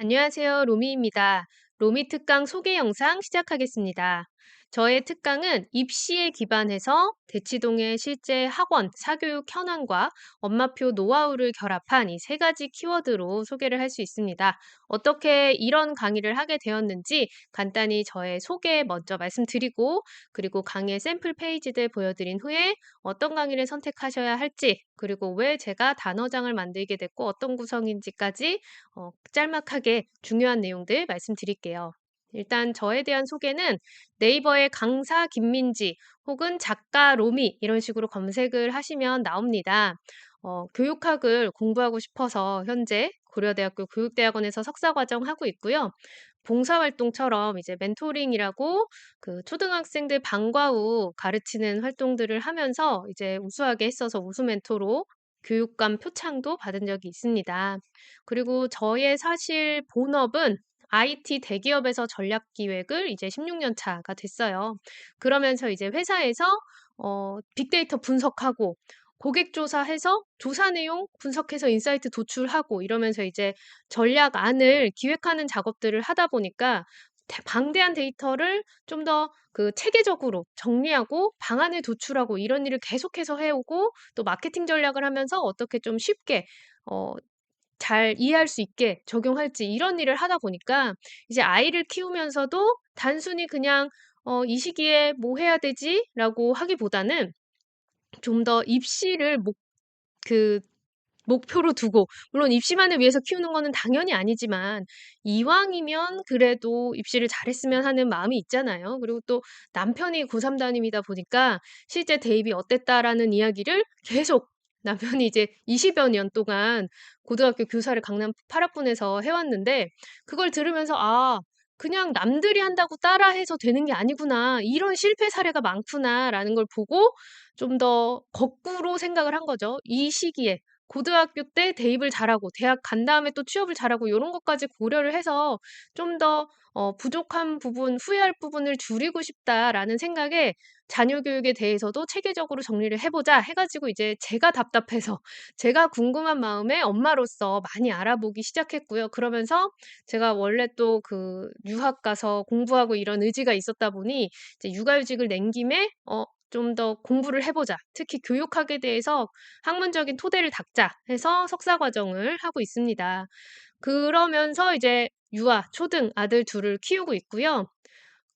안녕하세요. 로미입니다. 로미 특강 소개 영상 시작하겠습니다. 저의 특강은 입시에 기반해서 대치동의 실제 학원, 사교육 현황과 엄마표 노하우를 결합한 이 세 가지 키워드로 소개를 할 수 있습니다. 어떻게 이런 강의를 하게 되었는지 간단히 저의 소개 먼저 말씀드리고 그리고 강의 샘플 페이지들 보여드린 후에 어떤 강의를 선택하셔야 할지 그리고 왜 제가 단어장을 만들게 됐고 어떤 구성인지까지 어, 짤막하게 중요한 내용들 말씀드릴게요. 일단 저에 대한 소개는 네이버에 강사 김민지 혹은 작가 로미 이런 식으로 검색을 하시면 나옵니다. 어, 교육학을 공부하고 싶어서 현재 고려대학교 교육대학원에서 석사과정 하고 있고요. 봉사활동처럼 이제 멘토링이라고 그 초등학생들 방과 후 가르치는 활동들을 하면서 이제 우수하게 했어서 우수 멘토로 교육감 표창도 받은 적이 있습니다. 그리고 저의 사실 본업은 IT 대기업에서 전략 기획을 이제 16년 차가 됐어요. 그러면서 이제 회사에서 어, 빅데이터 분석하고 고객 조사해서 조사 내용 분석해서 인사이트 도출하고 이러면서 이제 전략안을 기획하는 작업들을 하다 보니까 대- 방대한 데이터를 좀 더 그 체계적으로 정리하고 방안을 도출하고 이런 일을 계속해서 해오고 또 마케팅 전략을 하면서 어떻게 좀 쉽게 어, 잘 이해할 수 있게 적용할지 이런 일을 하다 보니까 이제 아이를 키우면서도 단순히 그냥 어, 이 시기에 뭐 해야 되지 라고 하기보다는 좀 더 입시를 목, 그 목표로 두고 물론 입시만을 위해서 키우는 거는 당연히 아니지만 이왕이면 그래도 입시를 잘했으면 하는 마음이 있잖아요. 그리고 또 남편이 고3 담임이다 보니까 실제 대입이 어땠다라는 이야기를 계속 남편이 이제 20여 년 동안 고등학교 교사를 강남 8학군에서 해왔는데 그걸 들으면서 아 그냥 남들이 한다고 따라해서 되는 게 아니구나. 이런 실패 사례가 많구나라는 걸 보고 좀 더 거꾸로 생각을 한 거죠. 이 시기에 고등학교 때 대입을 잘하고 대학 간 다음에 또 취업을 잘하고 요런 것까지 고려를 해서 좀더 어 부족한 부분, 후회할 부분을 줄이고 싶다라는 생각에 자녀 교육에 대해서도 체계적으로 정리를 해 보자 해 가지고 이제 제가 답답해서 제가 궁금한 마음에 엄마로서 많이 알아보기 시작했고요. 그러면서 제가 원래 또 그 유학 가서 공부하고 이런 의지가 있었다 보니 이제 육아휴직을 낸 김에 어 좀 더 공부를 해 보자. 특히 교육학에 대해서 학문적인 토대를 닦자 해서 석사 과정을 하고 있습니다. 그러면서 이제 유아, 초등 아들 둘을 키우고 있고요.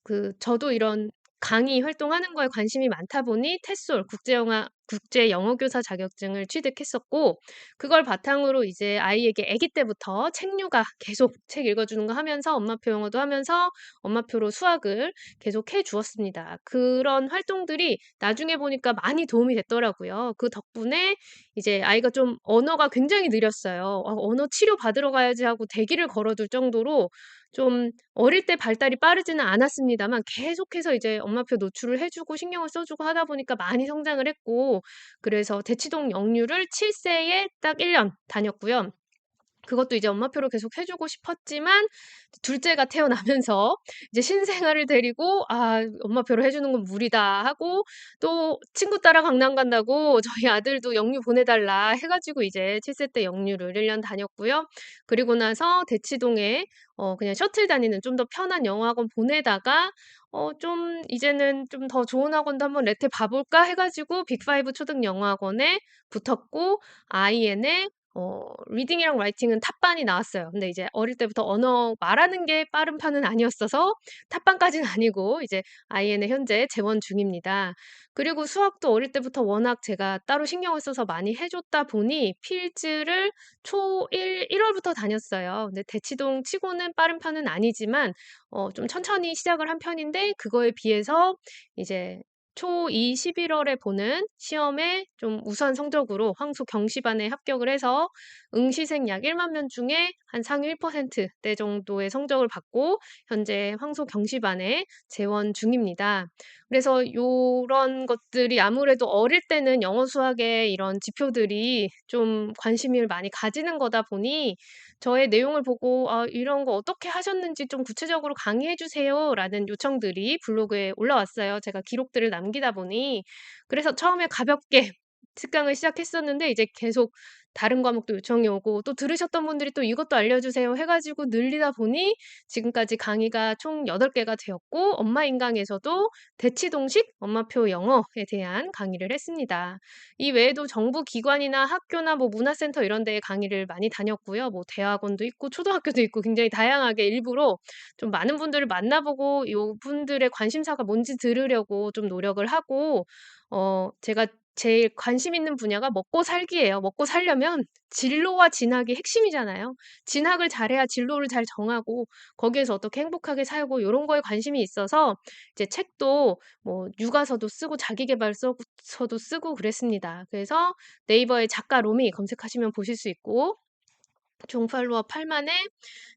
그 저도 이런 강의 활동하는 거에 관심이 많다 보니 테솔 국제영화 국제 영어 교사 자격증을 취득했었고 그걸 바탕으로 이제 아이에게 아기 때부터 책류가 계속 책 읽어주는 거 하면서 엄마표 영어도 하면서 엄마표로 수학을 계속 해 주었습니다. 그런 활동들이 나중에 보니까 많이 도움이 됐더라고요. 그 덕분에 이제 아이가 좀 언어가 굉장히 느렸어요. '아 언어 치료 받으러 가야지.' 하고 대기를 걸어둘 정도로 좀 어릴 때 발달이 빠르지는 않았습니다만 계속해서 이제 엄마표 노출을 해 주고 신경을 써 주고 하다 보니까 많이 성장을 했고 그래서 대치동 영유를 7 세에 딱 1년 다녔고요. 그것도 이제 엄마표로 계속 해 주고 싶었지만 둘째가 태어나면서 이제 신생아를 데리고 '아 엄마표로 해 주는 건 무리다.' 하고 또 친구 따라 강남 간다고 저희 아들도 영유 보내 달라 해 가지고 이제 7세 때 영유를 1년 다녔고요. 그리고 나서 대치동에 어 그냥 셔틀 다니는 좀 더 편한 영어 학원 보내다가 어 좀 이제는 좀 더 좋은 학원도 한번 레트 봐 볼까 해 가지고 빅5 초등 영어 학원에 붙었고 IN에 어 리딩이랑 라이팅은 탑반이 나왔어요. 근데 이제 어릴 때부터 언어 말하는 게 빠른 편은 아니었어서 탑반까지는 아니고 이제 IN에 현재 재원 중입니다. 그리고 수학도 어릴 때부터 워낙 제가 따로 신경을 써서 많이 해 줬다 보니 필즈를 초1 1 월부터 다녔어요. 근데 대치동 치고는 빠른 편은 아니지만 어 좀 천천히 시작을 한 편인데 그거에 비해서 이제 초2 11 월에 보는 시험에 좀 우수한 성적으로 황소 경시반에 합격을 해서 응시생 약 1만 명 중에 한 상위 1%대 정도의 성적을 받고 현재 황소 경시반에 재원 중입니다. 그래서 요런 것들이 아무래도 어릴 때는 영어 수학에 이런 지표들이 좀 관심을 많이 가지는 거다 보니 저의 내용을 보고 "아 이런 거 어떻게 하셨는지 좀 구체적으로 강의해 주세요."라는 요청들이 블로그에 올라왔어요. 제가 기록들을 남기다 보니. 그래서 처음에 가볍게 특강을 시작했었는데 이제 계속 다른 과목도 요청이 오고 또 들으셨던 분들이 또 "이것도 알려주세요." 해 가지고 늘리다 보니 지금까지 강의가 총 8 개가 되었고 엄마 인강에서도 대치동식 엄마표 영어에 대한 강의를 했습니다. 이 외에도 정부 기관이나 학교나 뭐 문화센터 이런 데에 강의를 많이 다녔고요. 뭐 대학원도 있고 초등학교도 있고 굉장히 다양하게 일부러 좀 많은 분들을 만나보고 요분들의 관심사가 뭔지 들으려고 좀 노력을 하고 어 제가 제일 관심 있는 분야가 먹고 살기예요. 먹고 살려면 진로와 진학이 핵심이잖아요. 진학을 잘해야 진로를 잘 정하고 거기에서 어떻게 행복하게 살고 요런 거에 관심이 있어서 이제 책도 뭐 육아서도 쓰고 자기계발서 서도 쓰고 그랬습니다. 그래서 네이버에 작가 로미 검색하시면 보실 수 있고 종팔로워 8 만에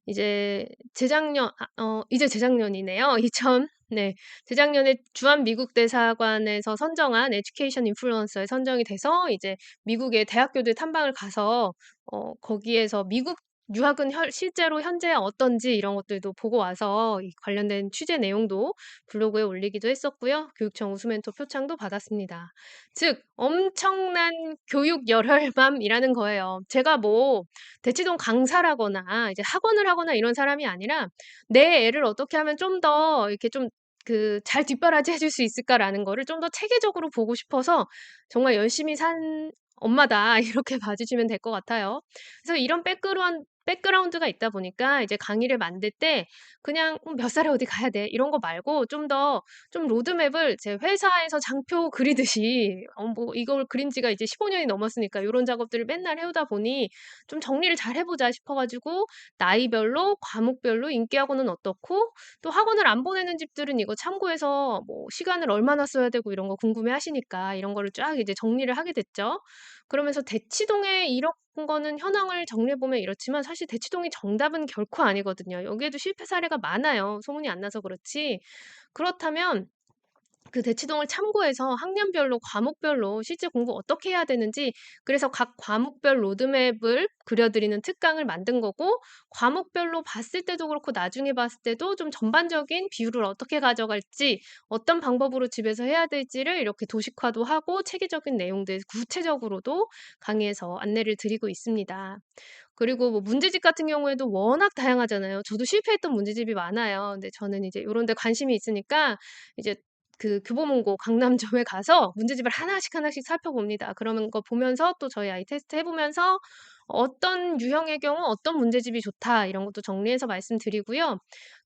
이제 재작년 아어 이제 재작년이네요. 2000 네. 재작년에 주한 미국 대사관에서 선정한 에듀케이션 인플루언서에 선정이 돼서 이제 미국의 대학교들 탐방을 가서 어 거기에서 미국 유학은 현 실제로 현재 어떤지 이런 것들도 보고 와서 이 관련된 취재 내용도 블로그에 올리기도 했었고요. 교육청 우수멘토 표창도 받았습니다. 즉 엄청난 교육 열혈맘이라는 거예요. 제가 뭐 대치동 강사라거나 이제 학원을 하거나 이런 사람이 아니라 '내 애를 어떻게 하면 좀 더 이렇게 좀 그잘 뒷바라지 해줄 수 있을까.'라는 거를 좀 더 체계적으로 보고 싶어서 '정말 열심히 산 엄마다.' 이렇게 봐 주시면 될 것 같아요. 그래서 이런 백그라운 백그라운드가 있다 보니까 이제 강의를 만들 때 그냥 음 '몇 살에 어디 가야 돼.' 이런 거 말고 좀더좀 로드맵을 제 회사에서 장표 그리듯이 어 뭐 이걸 그린 지가 이제 15 년이 넘었으니까 요런 작업들을 맨날 해 오다 보니 '좀 정리를 잘 해 보자.' 싶어 가지고 나이별로 과목별로 인기학원은 어떻고 또 학원을 안 보내는 집들은 이거 참고해서 뭐 시간을 얼마나 써야 되고 이런 거 궁금해 하시니까 이런 거를 쫙 이제 정리를 하게 됐죠. 그러면서 대치동에 이런 거는 현황을 정리해 보면 이렇지만 사실 대치동이 정답은 결코 아니거든요. 여기에도 실패 사례가 많아요, 소문이 안 나서 그렇지. 그렇다면 그 대치동을 참고해서 학년별로 과목별로 실제 공부 어떻게 해야 되는지 그래서 각 과목별 로드맵을 그려 드리는 특강을 만든 거고 과목별로 봤을 때도 그렇고 나중에 봤을 때도 좀 전반적인 비율을 어떻게 가져갈지 어떤 방법으로 집에서 해야 될지를 이렇게 도식화도 하고 체계적인 내용들 구체적으로도 강의에서 안내를 드리고 있습니다. 그리고 뭐 문제집 같은 경우에도 워낙 다양하잖아요. 저도 실패했던 문제집이 많아요. 근데 저는 이제 요런 데 관심이 있으니까 이제 그 교보문고 강남점에 가서 문제집을 하나씩 하나씩 살펴봅니다. 그러는 거 보면서 또 저희 아이 테스트 해 보면서 어떤 유형의 경우 어떤 문제집이 좋다 이런 것도 정리해서 말씀드리고요.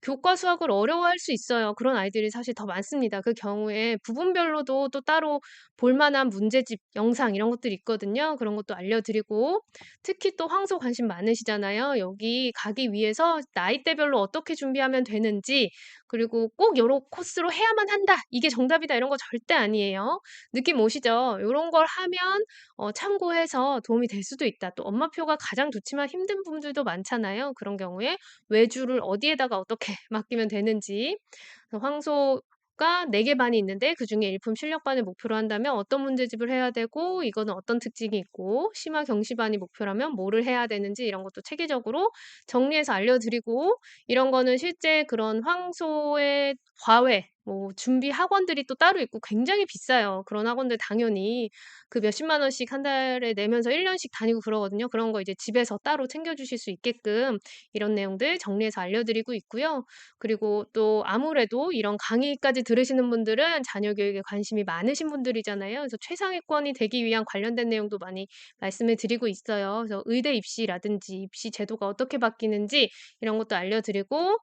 교과 수학을 어려워할 수 있어요. 그런 아이들이 사실 더 많습니다. 그 경우에 부분별로도 또 따로 볼 만한 문제집 영상 이런 것들이 있거든요. 그런 것도 알려드리고 특히 또 황소 관심 많으시잖아요. 여기 가기 위해서 나이대별로 어떻게 준비하면 되는지 그리고 꼭 요런 코스로 해야만 한다. 이게 정답이다. 이런 거 절대 아니에요. 느낌 오시죠? 요런 걸 하면 어 참고해서 도움이 될 수도 있다. 또 엄마표가 가장 좋지만 힘든 분들도 많잖아요. 그런 경우에 외주를 어디에다가 어떻게 맡기면 되는지 황소 가 4개 반이 있는데 그 중에 일품 실력반을 목표로 한다면 어떤 문제집을 해야 되고 이거는 어떤 특징이 있고 심화 경시반이 목표라면 뭐를 해야 되는지 이런 것도 체계적으로 정리해서 알려드리고 이런 거는 실제 그런 황소의 과외 뭐 준비 학원들이 또 따로 있고 굉장히 비싸요. 그런 학원들 당연히 그 몇십만 원씩 한 달에 내면서 1 년씩 다니고 그러거든요. 그런 거 이제 집에서 따로 챙겨 주실 수 있게끔 이런 내용들 정리해서 알려드리고 있고요. 그리고 또 아무래도 이런 강의까지 들으시는 분들은 자녀 교육에 관심이 많으신 분들이잖아요. 그래서 최상위권이 되기 위한 관련된 내용도 많이 말씀을 드리고 있어요. 그래서 의대 입시라든지 입시 제도가 어떻게 바뀌는지 이런 것도 알려드리고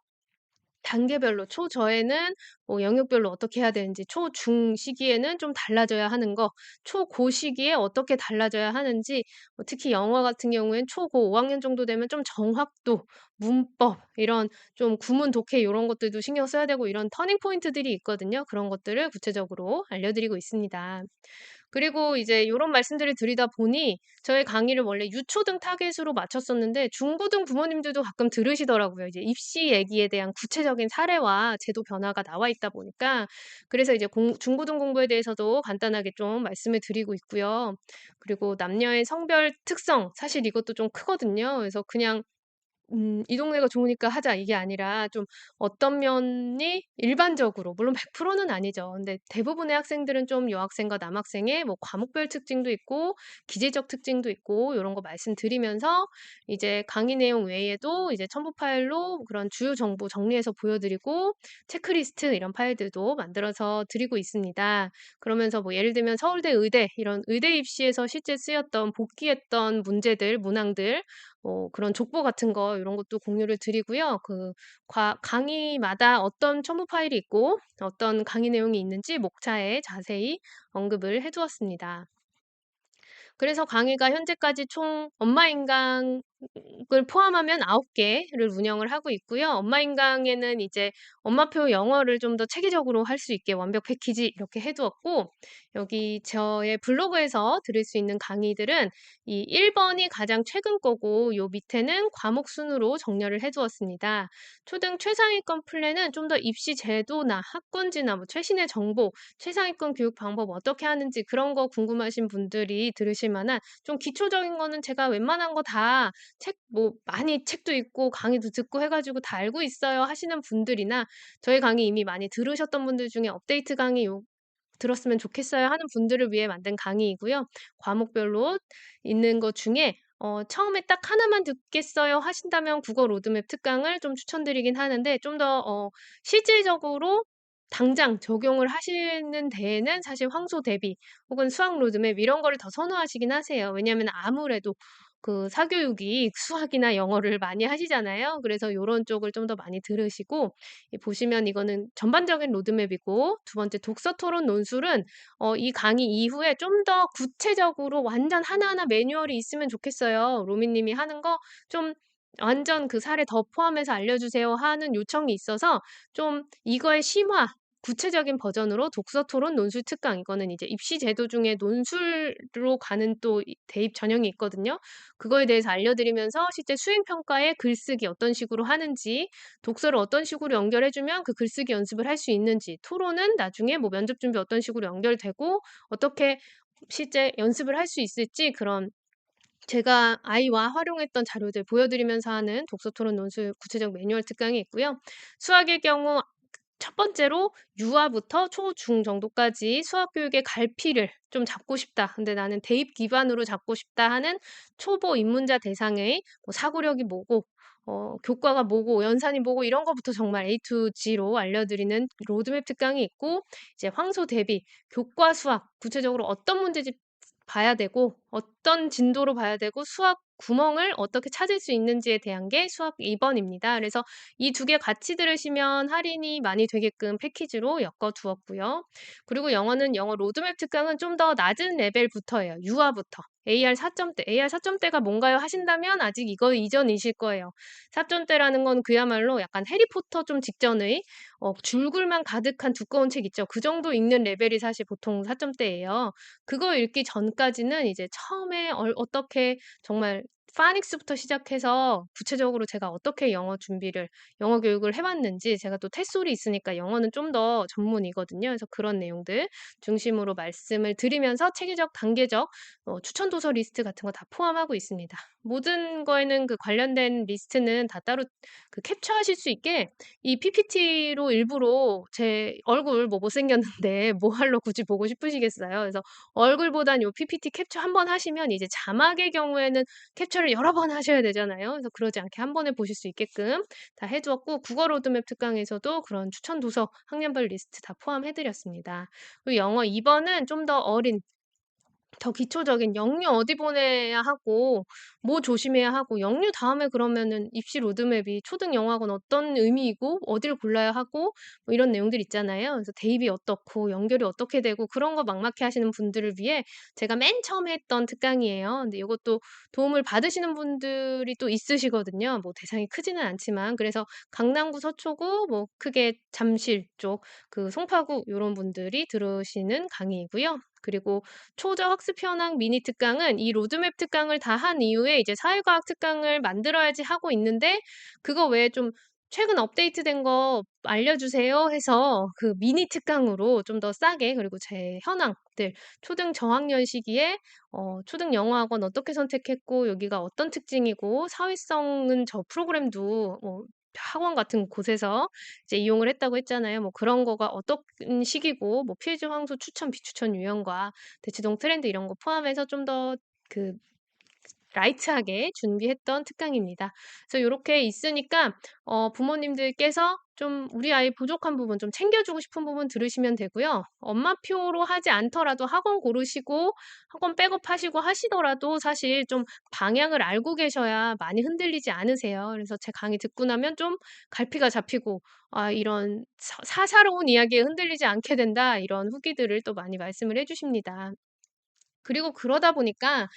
단계별로 초저에는 뭐 영역별로 어떻게 해야 되는지, 초중 시기에는 좀 달라져야 하는 거, 초고 시기에 어떻게 달라져야 하는지, 뭐 특히 영어 같은 경우엔 초고 5 학년 정도 되면 좀 정확도, 문법 이런 좀 구문 독해 요런 것들도 신경 써야 되고 이런 터닝 포인트들이 있거든요. 그런 것들을 구체적으로 알려드리고 있습니다. 그리고 이제 요런 말씀들을 드리다 보니 저의 강의를 원래 유초등 타겟으로 맞췄었는데 중고등 부모님들도 가끔 들으시더라고요. 이제 입시 얘기에 대한 구체적인 사례와 제도 변화가 나와 있다 보니까 그래서 이제 공 중고등 공부에 대해서도 간단하게 좀 말씀을 드리고 있고요. 그리고 남녀의 성별 특성 사실 이것도 좀 크거든요. 그래서 그냥 음 '이 동네가 좋으니까 하자.' 이게 아니라 좀 어떤 면이 일반적으로 물론 100%는 아니죠. 근데 대부분의 학생들은 좀 여학생과 남학생의 뭐 과목별 특징도 있고 기질적 특징도 있고 요런 거 말씀드리면서 이제 강의 내용 외에도 이제 첨부 파일로 그런 주요 정보 정리해서 보여 드리고 체크리스트 이런 파일들도 만들어서 드리고 있습니다. 그러면서 뭐 예를 들면 서울대, 의대 이런 의대 입시에서 실제 쓰였던 복귀했던 문제들, 문항들 뭐 그런 족보 같은 거 요런 것도 공유를 드리고요. 그 과 강의마다 어떤 첨부 파일이 있고 어떤 강의 내용이 있는지 목차에 자세히 언급을 해 두었습니다. 그래서 강의가 현재까지 총 엄마 인강 을 포함하면 9 개를 운영을 하고 있고요. 엄마 인강에는 이제 엄마표 영어를 좀 더 체계적으로 할 수 있게 완벽 패키지 이렇게 해 두었고 여기 저의 블로그에서 들을 수 있는 강의들은 이 1 번이 가장 최근 거고 요 밑에는 과목 순으로 정렬을 해 두었습니다. 초등 최상위권 플랜은 좀 더 입시 제도나 학군지나 뭐 최신의 정보, 최상위권 교육 방법 어떻게 하는지 그런 거 궁금하신 분들이 들으실 만한 좀 기초적인 거는 제가 웬만한 거다 책 뭐 많이 책도 읽고 강의도 듣고 해 가지고 다 알고 있어요 하시는 분들이나 저희 강의 이미 많이 들으셨던 분들 중에 업데이트 강의 요 들었으면 좋겠어요 하는 분들을 위해 만든 강의이고요. 과목별로 있는 것 중에 어 처음에 딱 하나만 듣겠어요 하신다면 국어 로드맵 특강을 좀 추천드리긴 하는데 좀더 어 실질적으로 당장 적용을 하시는 데에는 사실 황소 대비 혹은 수학 로드맵 이런 거를 더 선호하시긴 하세요. 왜냐하면 아무래도 그 사교육이 수학이나 영어를 많이 하시잖아요. 그래서 요런 쪽을 좀 더 많이 들으시고 이 보시면 이거는 전반적인 로드맵이고 두 번째 독서 토론 논술은 어 이 강의 이후에 좀 더 구체적으로 완전 하나하나 매뉴얼이 있으면 좋겠어요. 로미 님이 하는 거좀 완전 그 사례 더 포함해서 알려주세요 하는 요청이 있어서 좀 이거의 심화 구체적인 버전으로 독서 토론 논술 특강 이거는 이제 입시 제도 중에 논술로 가는 또이 대입 전형이 있거든요. 그거에 대해서 알려드리면서 실제 수행 평가에 글쓰기 어떤 식으로 하는지, 독서를 어떤 식으로 연결해 주면 그 글쓰기 연습을 할 수 있는지, 토론은 나중에 뭐 면접 준비 어떤 식으로 연결되고 어떻게 실제 연습을 할 수 있을지 그런 제가 아이와 활용했던 자료들 보여드리면서 하는 독서 토론 논술 구체적 매뉴얼 특강이 있고요. 수학의 경우 첫 번째로 유아부터 초, 중 정도까지 수학 교육의 갈피를 좀 잡고 싶다. 근데 나는 대입 기반으로 잡고 싶다 하는 초보 입문자 대상의 뭐 사고력이 뭐고 어 교과가 뭐고 연산이 뭐고 이런 거부터 정말 A to G로 알려드리는 로드맵 특강이 있고 이제 황소 대비 교과 수학 구체적으로 어떤 문제집 봐야 되고 어떤 진도로 봐야 되고 수학 구멍을 어떻게 찾을 수 있는지에 대한 게 수학 2 번입니다. 그래서 이 2개 같이 들으시면 할인이 많이 되게끔 패키지로 엮어 두었고요. 그리고 영어는 영어 로드맵 특강은 좀 더 낮은 레벨부터예요. 유아부터. AR 4점대. AR 4점대가 뭔가요 하신다면 아직 이거 이전이실 거예요. 4점대라는 건 그야말로 약간 해리포터 좀 직전의 어 줄글만 가득한 두꺼운 책 있죠. 그 정도 읽는 레벨이 사실 보통 4점대예요. 그거 읽기 전까지는 이제 처음에 얼 어떻게 정말 파닉스부터 시작해서 구체적으로 제가 어떻게 영어 준비를 영어 교육을 해 왔는지 제가 또 햇솔이 있으니까 영어는 좀 더 전문이거든요. 그래서 그런 내용들 중심으로 말씀을 드리면서 체계적, 단계적 어 추천 도서 리스트 같은 거 다 포함하고 있습니다. 모든 거에는 그 관련된 리스트는 다 따로 그 캡처하실 수 있게 이 PPT로 일부러 제 얼굴 뭐 못생겼는데 뭐 하러 굳이 보고 싶으시겠어요. 그래서 얼굴보단 요 PPT 캡처 한번 하시면 이제 자막의 경우에는 캡처를 여러 번 하셔야 되잖아요. 그래서 그러지 않게 한 번에 보실 수 있게끔 다해 두었고 국어 로드맵 특강에서도 그런 추천 도서 학년별 리스트 다 포함해 드렸습니다. 그리고 영어 2 번은 좀 더 어린 더 기초적인 영유 어디 보내야 하고 뭐 조심해야 하고 영유 다음에 그러면은 입시 로드맵이 초등 영어학원 어떤 의미이고 어디를 골라야 하고 뭐 이런 내용들 있잖아요. 그래서 대입이 어떻고 연결이 어떻게 되고 그런 거 막막해 하시는 분들을 위해 제가 맨 처음에 했던 특강이에요. 근데 요것도 도움을 받으시는 분들이 또 있으시거든요. 뭐 대상이 크지는 않지만. 그래서 강남구 서초구 뭐 크게 잠실 쪽 그 송파구 요런 분들이 들으시는 강의이고요. 그리고 초저 학습 현황 미니 특강은 이 로드맵 특강을 다 한 이후에 이제 사회과학 특강을 만들어야지 하고 있는데 그거 외에 좀 "최근 업데이트된 거 알려주세요." 해서 그 미니 특강으로 좀 더 싸게 그리고 제 현황들 초등 저학년 시기에 어 초등 영어학원 어떻게 선택했고 여기가 어떤 특징이고 사회성은 저 프로그램도 뭐 학원 같은 곳에서 이제 이용을 했다고 했잖아요. 뭐 그런 거가 어떤 식이고 뭐 필즈 황소 추천 비추천 유형과 대치동 트렌드 이런 거 포함해서 좀 더그 라이트하게 준비했던 특강입니다. 그래서 요렇게 있으니까 어 부모님들께서 좀 우리 아이 부족한 부분 좀 챙겨주고 싶은 부분 들으시면 되고요. 엄마표로 하지 않더라도 학원 고르시고 학원 백업하시고 하시더라도 사실 좀 방향을 알고 계셔야 많이 흔들리지 않으세요. 그래서 제 강의 듣고 나면 좀 갈피가 잡히고 '아 이런 사 사사로운 이야기에 흔들리지 않게 된다.' 이런 후기들을 또 많이 말씀을 해 주십니다. 그리고 그러다 보니까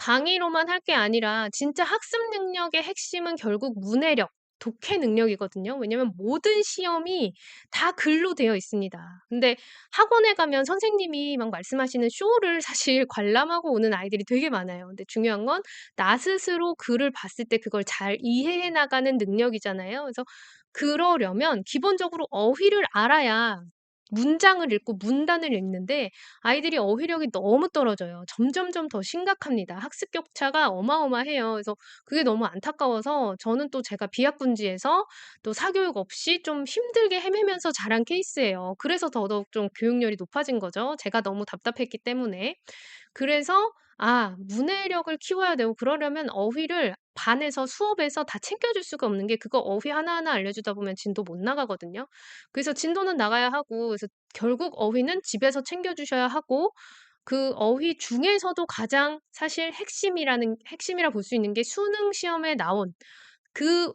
강의로만 할 게 아니라 진짜 학습 능력의 핵심은 결국 문해력, 독해 능력이거든요. 왜냐면 모든 시험이 다 글로 되어 있습니다. 근데 학원에 가면 선생님이 막 말씀하시는 쇼를 사실 관람하고 오는 아이들이 되게 많아요. 근데 중요한 건 나 스스로 글을 봤을 때 그걸 잘 이해해 나가는 능력이잖아요. 그래서 그러려면 기본적으로 어휘를 알아야 문장을 읽고 문단을 읽는데 아이들이 어휘력이 너무 떨어져요. 점점점 더 심각합니다. 학습 격차가 어마어마해요. 그래서 그게 너무 안타까워서 저는 또 제가 비학군지에서 또 사교육 없이 좀 힘들게 헤매면서 자란 케이스예요. 그래서 더더욱 좀 교육열이 높아진 거죠. 제가 너무 답답했기 때문에. 그래서 아 문해력을 키워야 되고 그러려면 어휘를 반에서 수업에서 다 챙겨줄 수가 없는 게 그거 어휘 하나하나 알려주다 보면 진도 못 나가거든요. 그래서 진도는 나가야 하고 그래서 결국 어휘는 집에서 챙겨주셔야 하고 그 어휘 중에서도 가장 사실 핵심이라는 핵심이라 볼 수 있는 게 수능 시험에 나온 그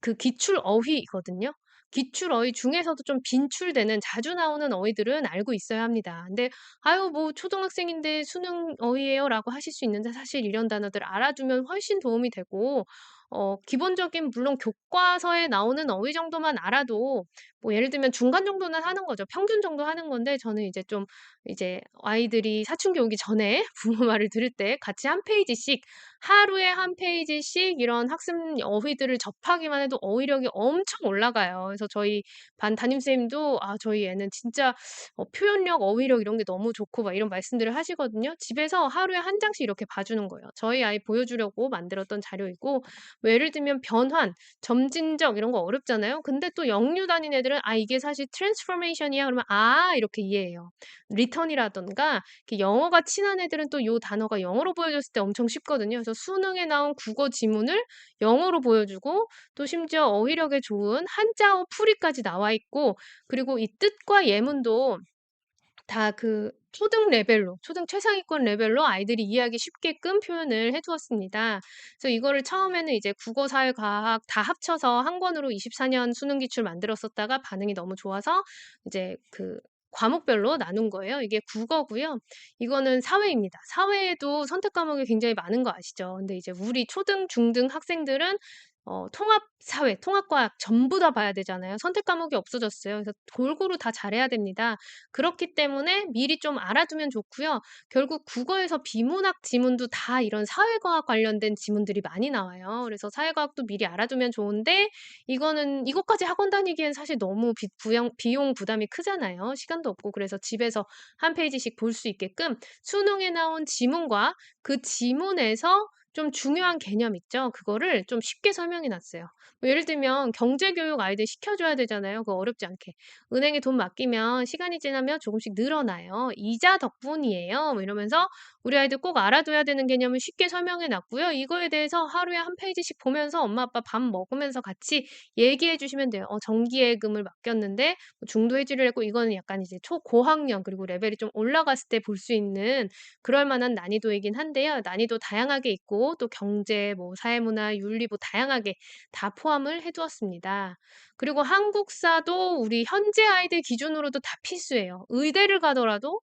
그 기출 어휘거든요. 기출 어휘 중에서도 좀 빈출되는 자주 나오는 어휘들은 알고 있어야 합니다. 근데 "아유 뭐 초등학생인데 수능 어휘예요."라고 하실 수 있는데 사실 이런 단어들 알아두면 훨씬 도움이 되고 어 기본적인 물론 교과서에 나오는 어휘 정도만 알아도 뭐 예를 들면 중간 정도는 하는 거죠. 평균 정도 하는 건데 저는 이제 좀 이제 아이들이 사춘기 오기 전에 부모 말을 들을 때 같이 한 페이지씩 하루에 한 페이지씩 이런 학습 어휘들을 접하기만 해도 어휘력이 엄청 올라가요. 그래서 저희 반 담임쌤도 "아 저희 애는 진짜 어 표현력, 어휘력 이런 게 너무 좋고." 막 이런 말씀들을 하시거든요. 집에서 하루에 한 장씩 이렇게 봐 주는 거예요. 저희 아이 보여주려고 만들었던 자료이고 뭐 예를 들면 변환, 점진적 이런 거 어렵잖아요. 근데 또 영유 다닌 애들은 '아 이게 사실 트랜스포메이션이야.' 그러면 '아.' 이렇게 이해해요. 리턴이라든가 이렇게 영어가 친한 애들은 또 요 단어가 영어로 보여줬을 때 엄청 쉽거든요. 그래서 수능에 나온 국어 지문을 영어로 보여주고 또 심지어 어휘력에 좋은 한자어 풀이까지 나와 있고 그리고 이 뜻과 예문도 다그 초등 레벨로 초등 최상위권 레벨로 아이들이 이해하기 쉽게끔 표현을 해 두었습니다. 그래서 이거를 처음에는 이제 국어, 사회, 과학 다 합쳐서 한 권으로 24년 수능 기출 만들었었다가 반응이 너무 좋아서 이제 그 과목별로 나눈 거예요. 이게 국어고요. 이거는 사회입니다. 사회에도 선택 과목이 굉장히 많은 거 아시죠? 근데 이제 우리 초등, 중등 학생들은 어 통합 사회, 통합과학 전부 다 봐야 되잖아요. 선택 과목이 없어졌어요. 그래서 골고루 다 잘해야 됩니다. 그렇기 때문에 미리 좀 알아두면 좋고요. 결국 국어에서 비문학 지문도 다 이런 사회과학 관련된 지문들이 많이 나와요. 그래서 사회과학도 미리 알아두면 좋은데 이거는 이것까지 학원 다니기엔 사실 너무 비 부영 비용 부담이 크잖아요. 시간도 없고 그래서 집에서 한 페이지씩 볼 수 있게끔 수능에 나온 지문과 그 지문에서 좀 중요한 개념 있죠? 그거를 좀 쉽게 설명해 놨어요. 뭐 예를 들면 경제 교육 아이들 시켜 줘야 되잖아요, 그거 어렵지 않게. "은행에 돈 맡기면 시간이 지나면 조금씩 늘어나요. 이자 덕분이에요." 뭐 이러면서 우리 아이들 꼭 알아둬야 되는 개념을 쉽게 설명해 놨고요. 이거에 대해서 하루에 한 페이지씩 보면서 엄마 아빠 밥 먹으면서 같이 얘기해 주시면 돼요. "어 정기예금을 맡겼는데 뭐 중도 해지를 했고" 이거는 약간 이제 초고학년 그리고 레벨이 좀 올라갔을 때 볼 수 있는 그럴 만한 난이도이긴 한데요. 난이도 다양하게 있고 또 경제 뭐 사회문화, 윤리 뭐 다양하게 다 포함을 해 두었습니다. 그리고 한국사도 우리 현재 아이들 기준으로도 다 필수예요. 의대를 가더라도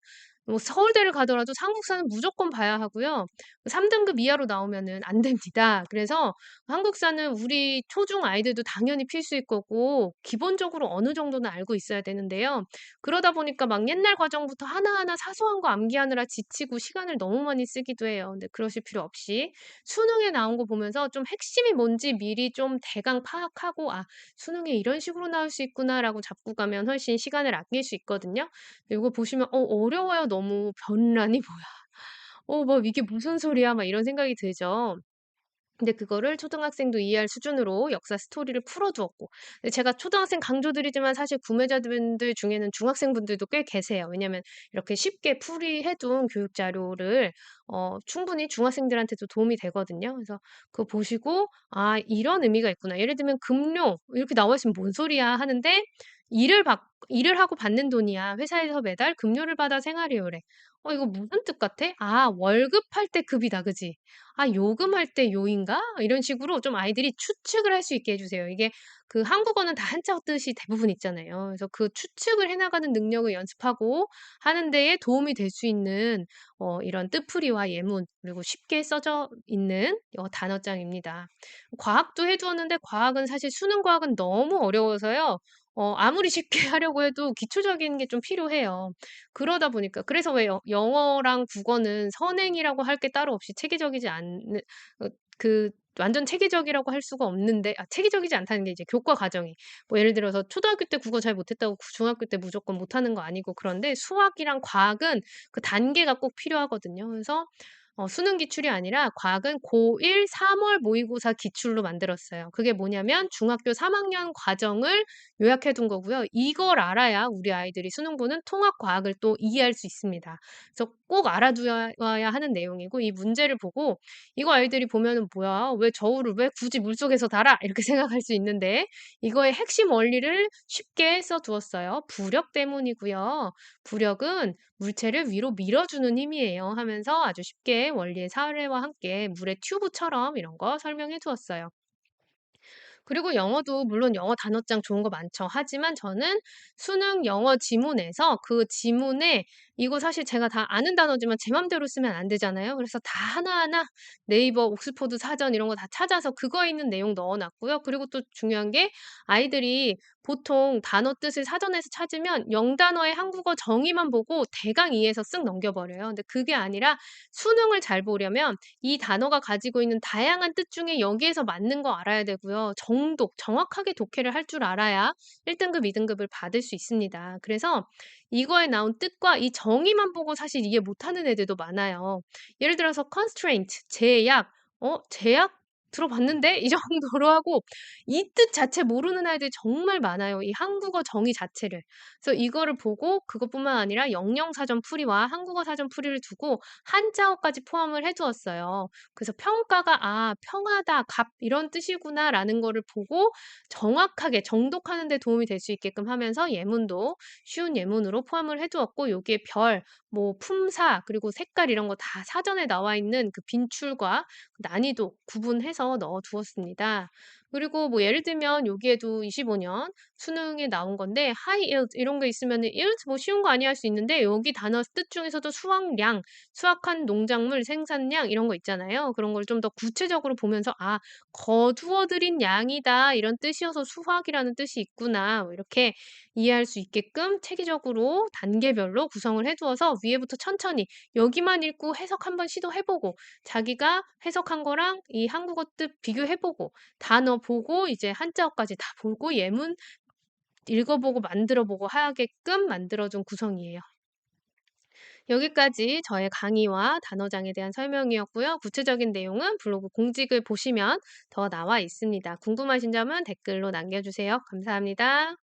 뭐 서울대를 가더라도 한국사는 무조건 봐야 하고요. 3 등급 이하로 나오면은 안 됩니다. 그래서 한국사는 우리 초중 아이들도 당연히 필수일 거고 기본적으로 어느 정도는 알고 있어야 되는데요. 그러다 보니까 막 옛날 과정부터 하나하나 사소한 거 암기하느라 지치고 시간을 너무 많이 쓰기도 해요. 근데 그러실 필요 없이 수능에 나온 거 보면서 좀 핵심이 뭔지 미리 좀 대강 파악하고 '아 수능에 이런 식으로 나올 수 있구나.'라고 잡고 가면 훨씬 시간을 아낄 수 있거든요. 요거 보시면 '어 어려워요 너무. 변란이 뭐야. 어뭐 이게 무슨 소리야.' 막 이런 생각이 들죠. 근데 그거를 초등학생도 이해할 수준으로 역사 스토리를 풀어 두었고 근데 제가 초등학생 강조 드리지만 사실 구매자분들 중에는 중학생분들도 꽤 계세요. 왜냐면 이렇게 쉽게 풀이해 둔 교육 자료를 어 충분히 중학생들한테도 도움이 되거든요. 그래서 그거 보시고 '아 이런 의미가 있구나.' 예를 들면 "급료 이렇게 나와 있으면 뭔 소리야." 하는데 " 일을 받 일을 하고 받는 돈이야. 회사에서 매달 급료를 받아 생활해요래." 어 이거 무슨 뜻 같아? '아 월급할 때 급이다. 그지? 아 요금할 때 요인가?' 이런 식으로 좀 아이들이 추측을 할 수 있게 해 주세요. 이게 그 한국어는 다 한자어 뜻이 대부분 있잖아요. 그래서 그 추측을 해 나가는 능력을 연습하고 하는 데에 도움이 될 수 있는 어 이런 뜻풀이와 예문 그리고 쉽게 써져 있는 어 단어장입니다. 과학도 해 두었는데 과학은 사실 수능 과학은 너무 어려워서요. 어 아무리 쉽게 하려고 해도 기초적인 게 좀 필요해요. 그러다 보니까 그래서 왜여 영어랑 국어는 선행이라고 할 게 따로 없이 체계적이지 않는 어 그 완전 체계적이라고 할 수가 없는데 아 체계적이지 않다는 게 이제 교과 과정이. 뭐 예를 들어서 초등학교 때 국어 잘 못했다고 구 중학교 때 무조건 못하는 거 아니고 그런데 수학이랑 과학은 그 단계가 꼭 필요하거든요. 그래서 어 수능 기출이 아니라 과학은 고1 3월 모의고사 기출로 만들었어요. 그게 뭐냐면 중학교 3 학년 과정을 요약해 둔 거고요. 이걸 알아야 우리 아이들이 수능 보는 통합 과학을 또 이해할 수 있습니다. 그래서 꼭 알아두야 와야 하는 내용이고 이 문제를 보고 이거 아이들이 보면은 '뭐야? 왜 저울을 왜 굳이 물속에서 달아?' 이렇게 생각할 수 있는데 이거의 핵심 원리를 쉽게 써 두었어요. "부력 때문이고요. 부력은 물체를 위로 밀어주는 힘이에요." 하면서 아주 쉽게 원리의 사례와 함께 물의 튜브처럼 이런 거 설명해 두었어요. 그리고 영어도 물론 영어 단어장 좋은 거 많죠. 하지만 저는 수능 영어 지문에서 그 지문에 이거 사실 제가 다 아는 단어지만 제 맘대로 쓰면 안 되잖아요. 그래서 다 하나하나 네이버 옥스포드 사전 이런 거 다 찾아서 그거에 있는 내용 넣어 놨고요. 그리고 또 중요한 게 아이들이 보통 단어 뜻을 사전에서 찾으면 영단어의 한국어 정의만 보고 대강 이해해서 쓱 넘겨 버려요. 근데 그게 아니라 수능을 잘 보려면 이 단어가 가지고 있는 다양한 뜻 중에 여기에서 맞는 거 알아야 되고요. 정독 정확하게 독해를 할 줄 알아야 1 등급, 2 등급을 받을 수 있습니다. 그래서 이거에 나온 뜻과 이 정의만 보고 사실 이해 못하는 애들도 많아요. 예를 들어서 constraint 제약. '어 제약? 들어봤는데?' 이 정도로 하고 이 뜻 자체 모르는 아이들이 정말 많아요, 이 한국어 정의 자체를. 그래서 이거를 보고 그것뿐만 아니라 영영 사전 풀이와 한국어 사전 풀이를 두고 한자어까지 포함을 해 두었어요. 그래서 평가가 '아 평하다, 갑 이런 뜻이구나.'라는 거를 보고 정확하게 정독하는 데 도움이 될 수 있게끔 하면서 예문도 쉬운 예문으로 포함을 해 두었고 여기에 별, 뭐 품사 그리고 색깔 이런 거 다 사전에 나와 있는 그 빈출과 난이도 구분해서 넣어 두었습니다. 그리고 뭐 예를 들면 여기에도 25년 수능에 나온 건데 high yield 이런 게 있으면은 yield 뭐 쉬운 거 아니야 할 수 있는데 여기 단어 뜻 중에서도 수확량, 수확한 농작물 생산량 이런 거 있잖아요. 그런 걸 좀 더 구체적으로 보면서 '아 거두어 들인 양이다.' 이런 뜻이어서 수확이라는 뜻이 있구나. 뭐 이렇게 이해할 수 있게끔 체계적으로 단계별로 구성을 해 두어서 위에부터 천천히 여기만 읽고 해석 한번 시도해 보고 자기가 해석한 거랑 이 한국어 뜻 비교해 보고 단어 보고 이제 한자어까지 다 보고 예문 읽어 보고 만들어 보고 하게끔 만들어 준 구성이에요. 여기까지 저의 강의와 단어장에 대한 설명이었고요. 구체적인 내용은 블로그 공직을 보시면 더 나와 있습니다. 궁금하신 점은 댓글로 남겨 주세요. 감사합니다.